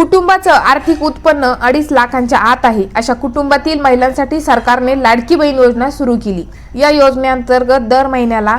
कुटुंबाचं आर्थिक उत्पन्न अडीच लाखांच्या आत आहे. अशा कुटुंबातील महिलांसाठी सरकारने लाडकी बहीण योजना सुरू केली. या योजनेअंतर्गत दर महिन्याला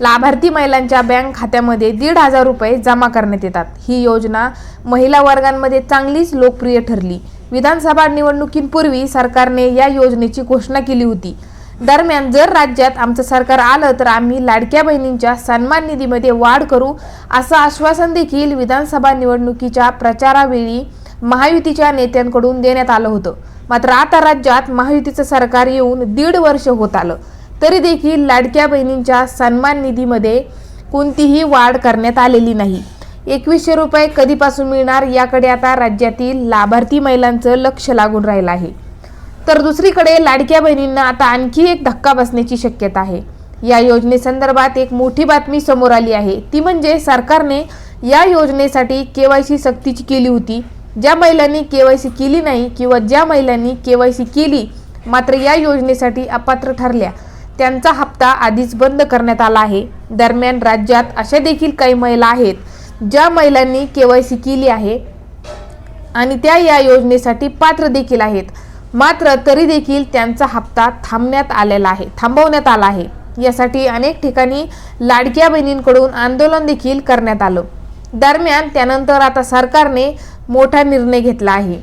लाभार्थी महिलांच्या बँक खात्यामध्ये दीड हजार रुपये जमा करण्यात येतात. ही योजना महिला वर्गांमध्ये चांगलीच लोकप्रिय ठरली. विधानसभा निवडणुकींपूर्वी सरकारने या योजनेची घोषणा केली होती. दरम्यान जर राज्यात आमचं सरकार आलं तर आम्ही लाडक्या बहिणींच्या सन्मान निधीमध्ये वाढ करू असं आश्वासन देखील विधानसभा निवडणुकीच्या प्रचारावेळी महायुतीच्या नेत्यांकडून देण्यात आलं होतं. मात्र आता राज्यात महायुतीचं सरकार येऊन दीड वर्ष होत आलं. तरी देखील लाडक्या बहिणींच्या सन्मान निधीमध्ये कोणतीही वाढ करण्यात आलेली नाही. एकवीसशे रुपये कधीपासून मिळणार याकडे आता राज्यातील लाभार्थी महिलांचं लक्ष लागून राहिलं आहे. तर दुसरीकडे लाडक्या बहिणींना आता आणखी एक धक्का बसण्याची शक्यता आहे. या योजनेसंदर्भात एक मोठी बातमी समोर आली आहे. ती म्हणजे सरकारने या योजनेसाठी के वाय सी सक्तीची केली होती. ज्या महिलांनी के वाय सी केली नाही किंवा ज्या महिलांनी के वाय सी केली मात्र या योजनेसाठी अपात्र ठरल्या. त्यांचा हप्ता आधीच बंद करण्यात आला आहे. दरम्यान राज्यात अशा देखील काही महिला आहेत ज्या महिलांनी के वाय सी केली आहे आणि त्या या योजनेसाठी पात्र देखील आहेत. मात्र तरी देखील त्यांचा हप्ता थांबण्यात आलेला आहे थांबवण्यात आला आहे. यासाठी अनेक ठिकाणी लाडक्या बहिणींकडून आंदोलन देखील करण्यात आलं. दरम्यान त्यानंतर आता सरकारने मोठा निर्णय घेतला आहे.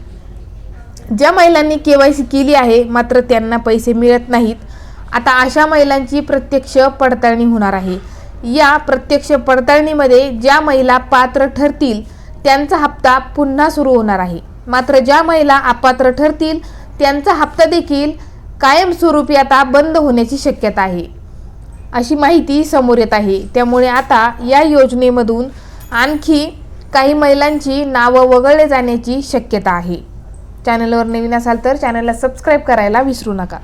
ज्या महिलांनी के वाय सी केली आहे मात्र त्यांना पैसे मिळत नाहीत. आता अशा महिलांची प्रत्यक्ष पडताळणी होणार आहे. या प्रत्यक्ष पडताळणीमध्ये ज्या महिला पात्र ठरतील त्यांचा हप्ता पुन्हा सुरू होणार आहे. मात्र ज्या महिला अपात्र ठरतील त्यांचा हप्ता देखील कायमस्वरूपी आता बंद होण्याची शक्यता आहे. अशी माहिती समोर येत आहे. त्यामुळे आता या योजनेमधून आणखी काही महिलांची नावं वगळले जाण्याची शक्यता आहे. चॅनलवर नवीन असाल तर चॅनलला सबस्क्राईब करायला विसरू नका.